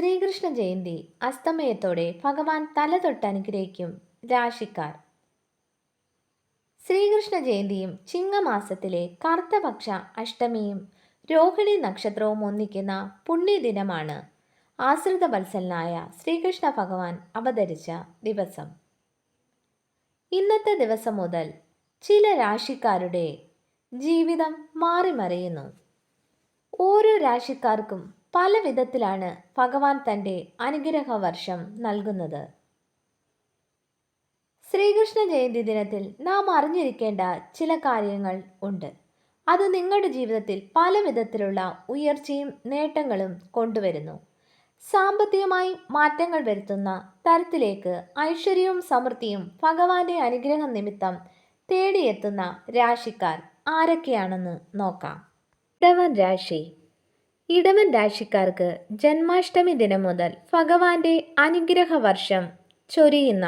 ശ്രീകൃഷ്ണ ജയന്തി അസ്തമയത്തോടെ ഭഗവാൻ തല തൊട്ട് അനുഗ്രഹിക്കും രാശിക്കാർ. ശ്രീകൃഷ്ണ ജയന്തിയും ചിങ്ങമാസത്തിലെ കറുത്തപക്ഷ അഷ്ടമിയും രോഹിണി നക്ഷത്രവും ഒന്നിക്കുന്ന പുണ്യദിനമാണ്. ആശ്രിത വത്സലനായ ശ്രീകൃഷ്ണ ഭഗവാൻ അവതരിച്ച ദിവസം. ഇന്നത്തെ ദിവസം മുതൽ ചില രാശിക്കാരുടെ ജീവിതം മാറിമറിയുന്നു. ഓരോ രാശിക്കാർക്കും പല വിധത്തിലാണ് ഭഗവാൻ തന്റെ അനുഗ്രഹ വർഷം നൽകുന്നത്. ശ്രീകൃഷ്ണ ജയന്തി ദിനത്തിൽ നാം അറിഞ്ഞിരിക്കേണ്ട ചില കാര്യങ്ങൾ ഉണ്ട്. അത് നിങ്ങളുടെ ജീവിതത്തിൽ പല വിധത്തിലുള്ള ഉയർച്ചയും നേട്ടങ്ങളും കൊണ്ടുവരുന്നു. സാമ്പത്തികമായി മാറ്റങ്ങൾ വരുത്തുന്ന തരത്തിലേക്ക് ഐശ്വര്യവും സമൃദ്ധിയും ഭഗവാന്റെ അനുഗ്രഹം നിമിത്തം തേടിയെത്തുന്ന രാശിക്കാർ ആരൊക്കെയാണെന്ന് നോക്കാം. ഇടവൻ രാശി ഇടവൻ രാശിക്കാർക്ക് ജന്മാഷ്ടമി ദിനം മുതൽ ഭഗവാന്റെ അനുഗ്രഹ വർഷം ചൊരിയുന്ന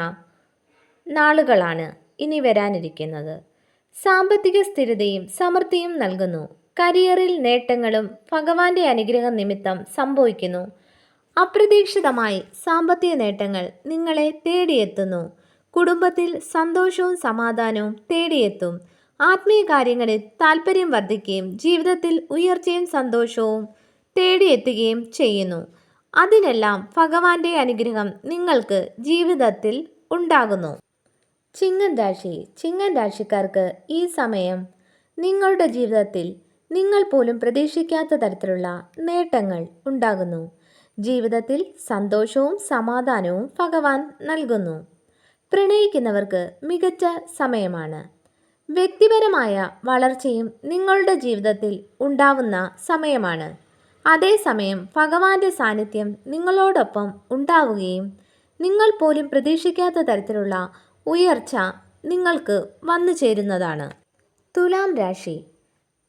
നാളുകളാണ് ഇനി വരാനിരിക്കുന്നത്. സാമ്പത്തിക സ്ഥിരതയും സമൃദ്ധിയും നൽകുന്നു. കരിയറിൽ നേട്ടങ്ങളും ഭഗവാന്റെ അനുഗ്രഹ നിമിത്തം സംഭവിക്കുന്നു. അപ്രതീക്ഷിതമായി സാമ്പത്തിക നേട്ടങ്ങൾ നിങ്ങളെ തേടിയെത്തുന്നു. കുടുംബത്തിൽ സന്തോഷവും സമാധാനവും തേടിയെത്തും. ആത്മീയ കാര്യങ്ങളിൽ താല്പര്യം വർദ്ധിക്കുകയും ജീവിതത്തിൽ ഉയർച്ചയും സന്തോഷവും തേടിയെത്തുകയും ചെയ്യുന്നു. അതിനെല്ലാം ഭഗവാന്റെ അനുഗ്രഹം നിങ്ങൾക്ക് ജീവിതത്തിൽ ഉണ്ടാകുന്നു. ചിങ്ങൻ രാശി ചിങ്ങൻ രാശിക്കാർക്ക് ഈ സമയം നിങ്ങളുടെ ജീവിതത്തിൽ നിങ്ങൾ പോലും പ്രതീക്ഷിക്കാത്ത തരത്തിലുള്ള നേട്ടങ്ങൾ ഉണ്ടാകുന്നു. ജീവിതത്തിൽ സന്തോഷവും സമാധാനവും ഭഗവാൻ നൽകുന്നു. പ്രണയിക്കുന്നവർക്ക് മികച്ച സമയമാണ്. വ്യക്തിപരമായ വളർച്ചയും നിങ്ങളുടെ ജീവിതത്തിൽ ഉണ്ടാവുന്ന സമയമാണ്. അതേസമയം ഭഗവാന്റെ സാന്നിധ്യം നിങ്ങളോടൊപ്പം ഉണ്ടാവുകയും നിങ്ങൾ പോലും പ്രതീക്ഷിക്കാത്ത തരത്തിലുള്ള ഉയർച്ച നിങ്ങൾക്ക് വന്നു ചേരുന്നതാണ്. തുലാം രാശി.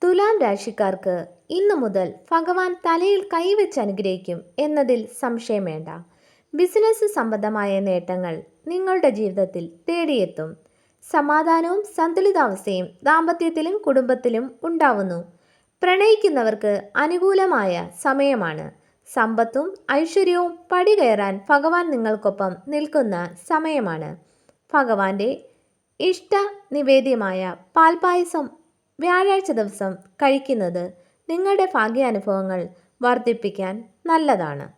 തുലാം രാശിക്കാർക്ക് ഇന്നു മുതൽ ഭഗവാൻ തലയിൽ കൈവച്ച് അനുഗ്രഹിക്കും എന്നതിൽ സംശയം വേണ്ട. ബിസിനസ് സംബന്ധമായ നേട്ടങ്ങൾ നിങ്ങളുടെ ജീവിതത്തിൽ തേടിയെത്തും. സമാധാനവും സന്തുലിതാവസ്ഥയും ദാമ്പത്യത്തിലും കുടുംബത്തിലും ഉണ്ടാവുന്നു. പ്രണയിക്കുന്നവർക്ക് അനുകൂലമായ സമയമാണ്. സമ്പത്തും ഐശ്വര്യവും പടി കയറാൻ ഭഗവാൻ നിങ്ങൾക്കൊപ്പം നിൽക്കുന്ന സമയമാണ്. ഭഗവാന്റെ ഇഷ്ട നിവേദ്യമായ പാൽപായസം വ്യാഴാഴ്ച ദിവസം കഴിക്കുന്നത് നിങ്ങളുടെ ഭാഗ്യാനുഭവങ്ങൾ വർദ്ധിപ്പിക്കാൻ നല്ലതാണ്.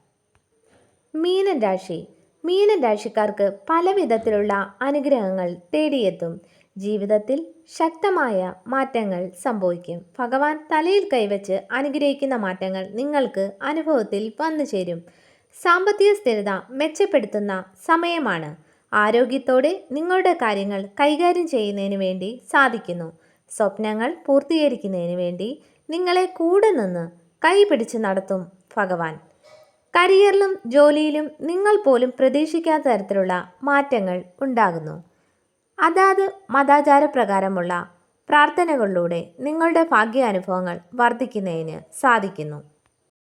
മീനൻ രാശി. മീനൻ രാശിക്കാർക്ക് പല വിധത്തിലുള്ള അനുഗ്രഹങ്ങൾ തേടിയെത്തും. ജീവിതത്തിൽ ശക്തമായ മാറ്റങ്ങൾ സംഭവിക്കും. ഭഗവാൻ തലയിൽ കൈവച്ച് അനുഗ്രഹിക്കുന്ന മാറ്റങ്ങൾ നിങ്ങൾക്ക് അനുഭവത്തിൽ വന്നു ചേരും. സാമ്പത്തിക സ്ഥിരത മെച്ചപ്പെടുത്തുന്ന സമയമാണ്. ആരോഗ്യത്തോടെ നിങ്ങളുടെ കാര്യങ്ങൾ കൈകാര്യം ചെയ്യുന്നതിന് വേണ്ടി സാധിക്കുന്നു. സ്വപ്നങ്ങൾ പൂർത്തീകരിക്കുന്നതിന് വേണ്ടി നിങ്ങളെ കൂടെ നിന്ന് കൈപിടിച്ച് നടത്തും ഭഗവാൻ. കരിയറിലും ജോലിയിലും നിങ്ങൾ പോലും പ്രതീക്ഷിക്കാത്ത തരത്തിലുള്ള മാറ്റങ്ങൾ ഉണ്ടാകുന്നു. അതാത് മതാചാരപ്രകാരമുള്ള പ്രാർത്ഥനകളിലൂടെ നിങ്ങളുടെ ഭാഗ്യാനുഭവങ്ങൾ വർദ്ധിക്കുന്നതിന് സാധിക്കുന്നു.